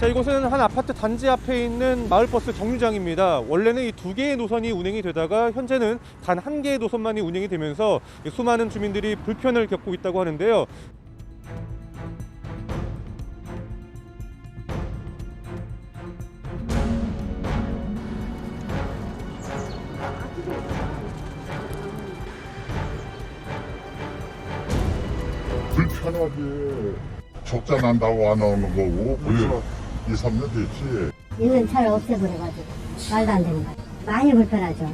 자, 이곳은 한 아파트 단지 앞에 있는 마을버스 정류장입니다. 원래는 이 두 개의 노선이 운행이 되다가 현재는 단 한 개의 노선만이 운행이 되면서 이 수많은 주민들이 불편을 겪고 있다고 하는데요. 불편하게 적자 난다고 안 오는 거고 벌써 2, 3년 됐지. 있는 차를 없애버려가지고 말도 안 되는 거야. 많이 불편하죠.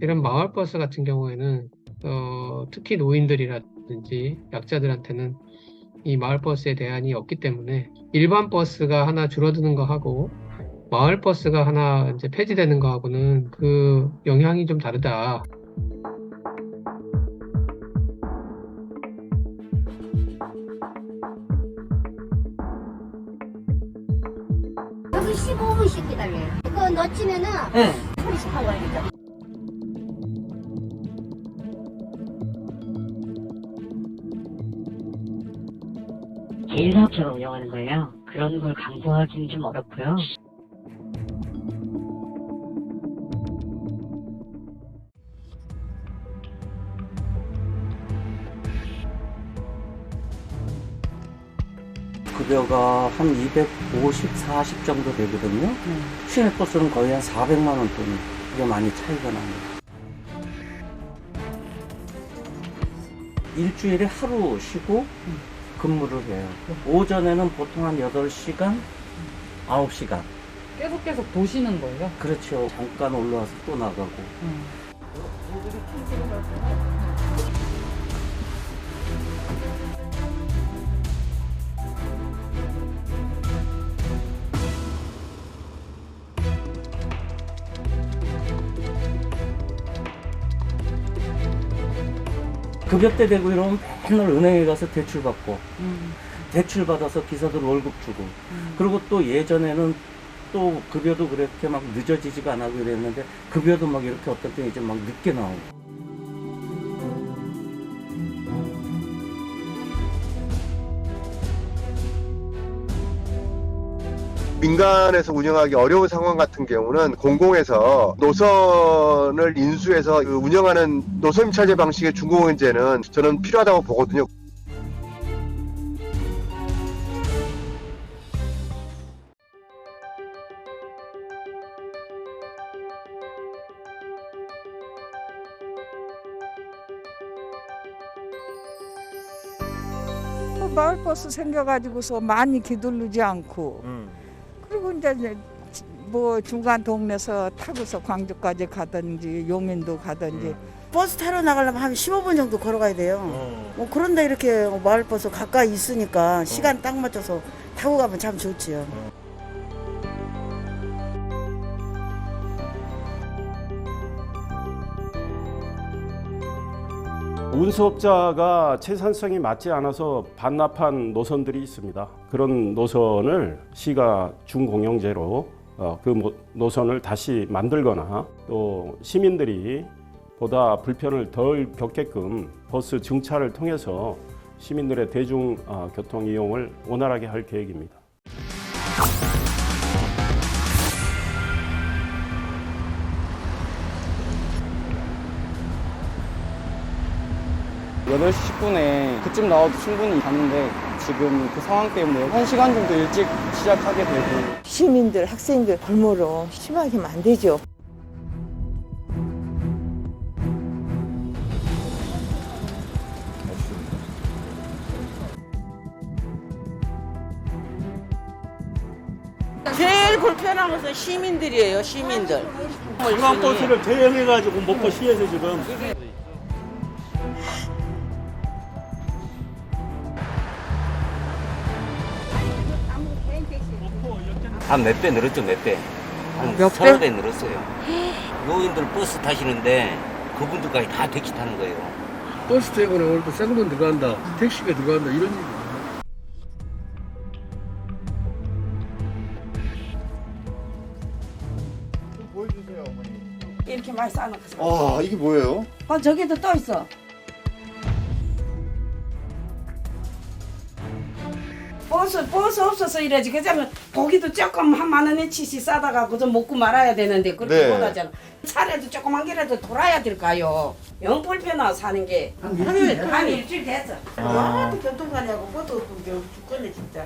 이런 마을버스 같은 경우에는 어, 특히 노인들이라든지 약자들한테는 이 마을버스에 대안이 없기 때문에 일반 버스가 하나 줄어드는 거 하고 마을 버스가 하나 이제 폐지되는 거하고는 그 영향이 좀 다르다. 여기 15분씩 기다려요. 그거 놓치면은 네. 30분 걸리죠. 개인 사업자가 운영하는 거예요. 그런 걸 강조하기는 좀 어렵고요. 급여가 한 250, 40 정도 되거든요. 시내 버스는 거의 한 400만 원 돈. 이게 많이 차이가 납니다. 일주일에 하루 쉬고 근무를 해요. 오전에는 보통 한 8시간, 9시간. 계속 계속 도시는 거예요? 그렇죠. 잠깐 올라와서 또 나가고. 급여 때 되고 이러면 맨날 은행에 가서 대출 받고 대출 받아서 기사들 월급 주고. 그리고 또 예전에는 또 급여도 그렇게 막 늦어지지가 않고 이랬는데 급여도 막 이렇게 어떨 때 이제 막 늦게 나오고 민간에서 운영하기 어려운 상황 같은 경우는 공공에서 노선을 인수해서 그 운영하는 노선 임차제 방식의 중공원제는 저는 필요하다고 보거든요. 뭐 마을버스 생겨가지고서 많이 기둘르지 않고 그 리고 이제 뭐 중간 동네에서 타고서 광주까지 가든지 용인도 가든지 버스 타러 나가려면 한 15분 정도 걸어가야 돼요. 뭐 그런데 이렇게 마을 버스 가까이 있으니까 시간 딱 맞춰서 타고 가면 참 좋지요. 운수업자가 채산성이 맞지 않아서 반납한 노선들이 있습니다. 그런 노선을 시가 준공영제로 어, 그 모- 노선을 다시 만들거나 또 시민들이 보다 불편을 덜 겪게끔 버스 증차를 통해서 시민들의 대중 어, 교통 이용을 원활하게 할 계획입니다. 여덟 시 10분에 그쯤 나와도 충분히 갔는데 지금 그 상황 때문에 한 시간 정도 일찍 시작하게 되고 시민들 학생들 골모로 심하게 하면 안 되죠. 제일 불편한 것은 시민들이에요, 시민들. 중앙버스를 대행해가지고 목포시에서 지금 한 몇 배 늘었죠 몇 배? 한몇 서너 배 늘었어요 노인들 버스 타시는데 그분들까지 다 택시 타는 거예요. 버스 태고는 오늘 또 생돈 들어간다, 택시가 들어간다 이런 얘기. 보여주세요 어머니 이렇게 많이 싸놓고. 아 이게 뭐예요? 어, 저기도 또 있어. 버스 버스 없어서 이래지 그자면 고기도 조금 한 만 원어치씩 싸다가 그저 먹고 말아야 되는데 그렇게 네. 못 하잖아 차라도 조그만 개라도 돌아야 될까요 영 불편하 사는 게한 일주일 됐어 아. 교통가냐고 그것도 없고 죽겠네 진짜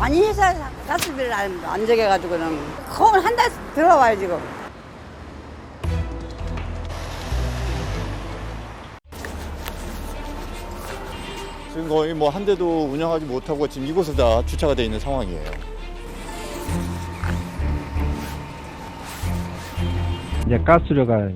아니 회사 가스비를 안, 안 적여가지고는 거의 한달 들어와요 지금. 지금 거의 뭐 한 대도 운영하지 못하고 지금 이곳에 다 주차가 돼 있는 상황이에요. 이제 가스료가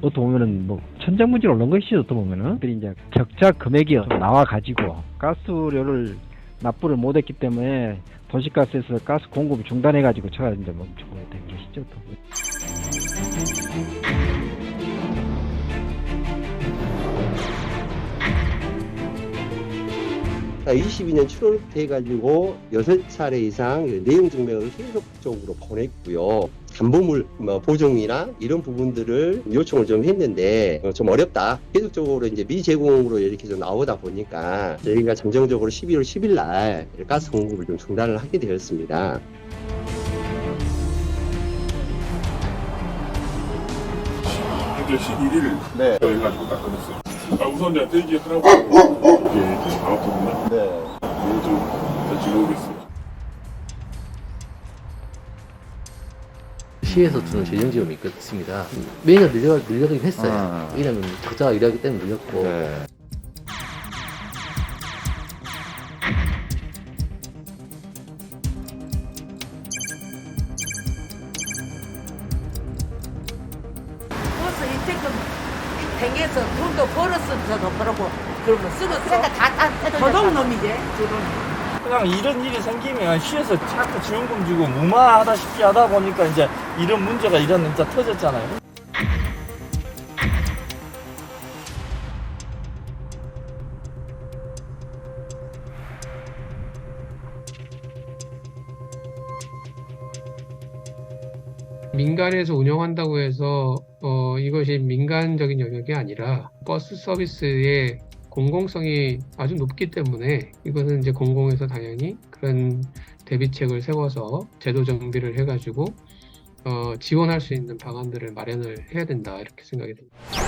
어떻게 보면은 뭐 천정문질 오른 것이죠 어떻게 보면은 그리 이제 적자 금액이 나와 가지고 가스료를 납부를 못했기 때문에 도시가스에서 가스 공급이 중단해 가지고 차가 이제 멈추고 된 것이죠. 또. 22년 7월부터 해가지고 6차례 이상 내용 증명을 계속적으로 보냈고요. 담보물 뭐 보정이나 이런 부분들을 요청을 좀 했는데 어, 좀 어렵다. 계속적으로 이제 미제공으로 이렇게 좀 나오다 보니까 저희가 잠정적으로 12월 10일 날 가스 공급을 좀 중단을 하게 되었습니다. 현재 11일 네. 해가지고 딱 끊었어요 아, 우선 이제 대기 하라고 이게 다시 나왔거든요 네. 이거 좀 다시 오겠어요 시에서 주는 재정 지원이 있습니다. 매년 늘려 늘려가긴 했어요. 아. 왜냐면 적자가 일하기 때문에 늘렸고 네. 댕겨서 돈도 벌었으면서 돈 벌었고 그러면 쓰고 그러니까 다 도둑 놈이지 그냥 이런 일이 생기면 시에서 자꾸 지원금 주고 무마하다시피 하다 보니까 이제 이런 문제가 이런 진짜 터졌잖아요. 민간에서 운영한다고 해서 어, 이것이 민간적인 영역이 아니라 버스 서비스의 공공성이 아주 높기 때문에 이것은 이제 공공에서 당연히 그런 대비책을 세워서 제도 정비를 해가지고 어, 지원할 수 있는 방안들을 마련을 해야 된다 이렇게 생각이 듭니다.